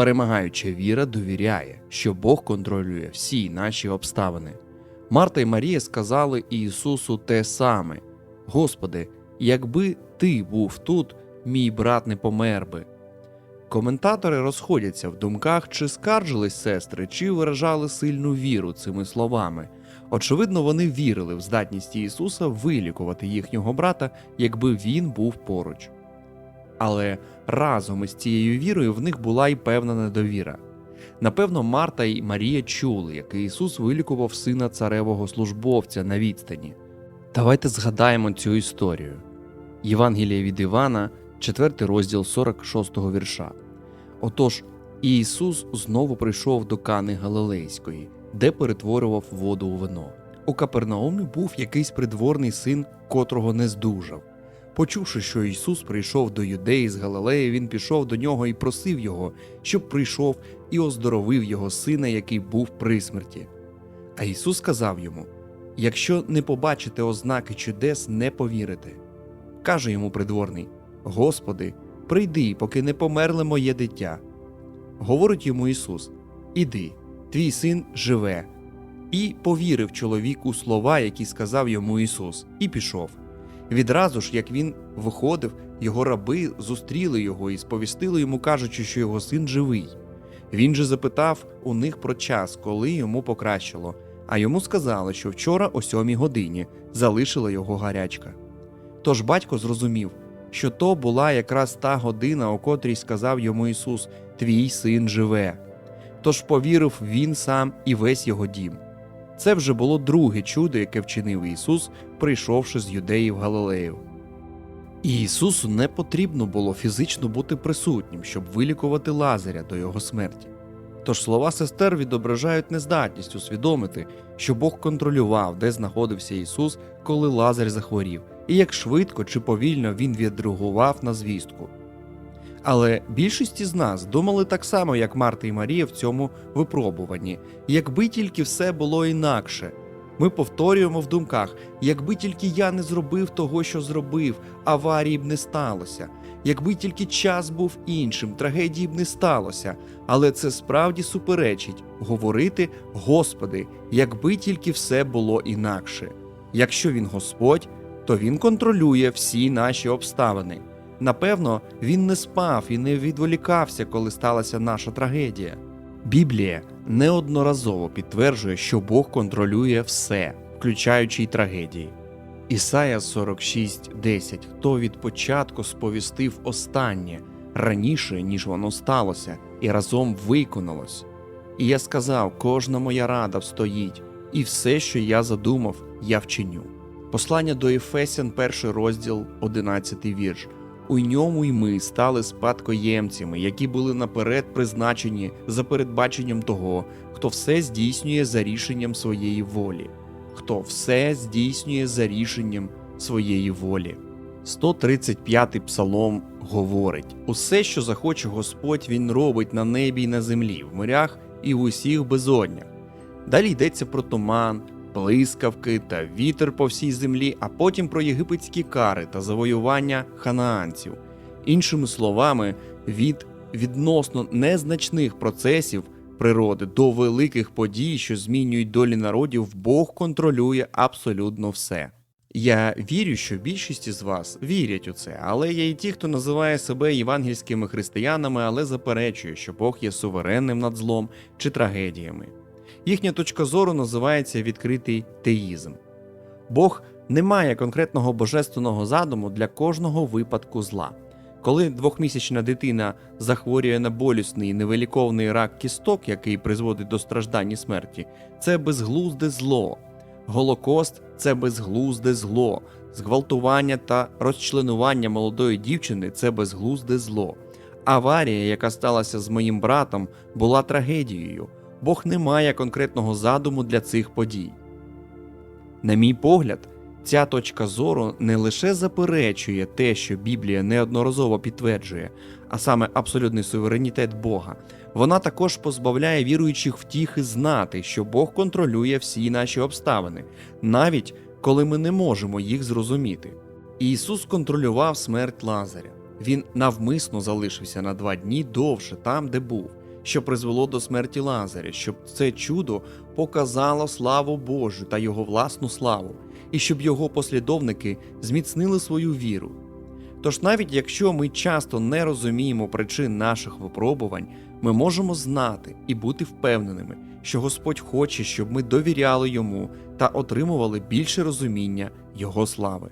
Перемагаюча віра довіряє, що Бог контролює всі наші обставини. Марта і Марія сказали Ісусу те саме: Господи, якби Ти був тут, мій брат не помер би. Коментатори розходяться в думках, чи скаржились сестри, чи виражали сильну віру цими словами. Очевидно, вони вірили в здатність Ісуса вилікувати їхнього брата, якби він був поруч. Але разом із цією вірою в них була й певна недовіра. Напевно, Марта і Марія чули, як Ісус вилікував сина царевого службовця на відстані. Давайте згадаємо цю історію. Євангеліє від Івана, 4 розділ 46 вірша. Отож, Ісус знову прийшов до Кани Галилейської, де перетворював воду у вино. У Капернаумі був якийсь придворний син, котрого не здужав. Почувши, що Ісус прийшов до юдеї з Галилеї, він пішов до нього і просив його, щоб прийшов і оздоровив його сина, який був при смерті. А Ісус сказав йому: Якщо не побачите ознаки чудес, не повірите. Каже йому придворний: Господи, прийди, поки не померле моє дитя. Говорить йому Ісус: Іди, твій син живе. І повірив чоловік у слова, які сказав йому Ісус, і пішов. Відразу ж, як він виходив, його раби зустріли його і сповістили йому, кажучи, що його син живий. Він же запитав у них про час, коли йому покращило, а йому сказали, що вчора о сьомій годині залишила його гарячка. Тож батько зрозумів, що то була якраз та година, о котрій сказав йому Ісус: Твій син живе. Тож повірив він сам і весь його дім. Це вже було друге чудо, яке вчинив Ісус, прийшовши з юдеї в Галилею. І Ісусу не потрібно було фізично бути присутнім, щоб вилікувати Лазаря до його смерті. Тож слова сестер відображають нездатність усвідомити, що Бог контролював, де знаходився Ісус, коли Лазар захворів, і як швидко чи повільно він відреагував на звістку. Але більшість із нас думали так само, як Марта і Марія в цьому випробуванні, якби тільки все було інакше. Ми повторюємо в думках, якби тільки я не зробив того, що зробив, аварії б не сталося, якби тільки час був іншим, трагедії б не сталося. Але це справді суперечить говорити, Господи, якби тільки все було інакше. Якщо він Господь, то він контролює всі наші обставини. Напевно, він не спав і не відволікався, коли сталася наша трагедія. Біблія неодноразово підтверджує, що Бог контролює все, включаючи й трагедії. Ісая 46.10 Хто від початку сповістив останнє раніше, ніж воно сталося, і разом виконалось. І я сказав: кожна моя рада встоїть, і все, що я задумав, я вчиню. Послання до Ефесян, перший розділ, 11 вірш. У ньому й ми стали спадкоємцями, які були наперед призначені за передбаченням того, хто все здійснює за рішенням своєї волі, хто все здійснює за рішенням своєї волі. 135-й псалом говорить: усе, що захоче Господь, Він робить на небі й на землі, в морях і в усіх безоднях. Далі йдеться про туман, блискавки та вітер по всій землі, а потім про єгипетські кари та завоювання ханаанців. Іншими словами, від відносно незначних процесів природи до великих подій, що змінюють долі народів, Бог контролює абсолютно все. Я вірю, що більшість із вас вірять у це, але є і ті, хто називає себе євангельськими християнами, але заперечує, що Бог є суверенним над злом чи трагедіями. Їхня точка зору називається відкритий теїзм. Бог не має конкретного божественного задуму для кожного випадку зла. Коли двохмісячна дитина захворює на болісний невиліковний рак кісток, який призводить до страждань і смерті, це безглузде зло. Голокост це безглузде зло. Зґвалтування та розчленування молодої дівчини це безглузде зло. Аварія, яка сталася з моїм братом, була трагедією. Бог не має конкретного задуму для цих подій. На мій погляд, ця точка зору не лише заперечує те, що Біблія неодноразово підтверджує, а саме абсолютний суверенітет Бога, вона також позбавляє віруючих втіхи знати, що Бог контролює всі наші обставини, навіть коли ми не можемо їх зрозуміти. Ісус контролював смерть Лазаря. Він навмисно залишився на два дні довше там, де був, що призвело до смерті Лазаря, щоб це чудо показало славу Божу та його власну славу, і щоб його послідовники зміцнили свою віру. Тож навіть якщо ми часто не розуміємо причин наших випробувань, ми можемо знати і бути впевненими, що Господь хоче, щоб ми довіряли йому та отримували більше розуміння Його слави.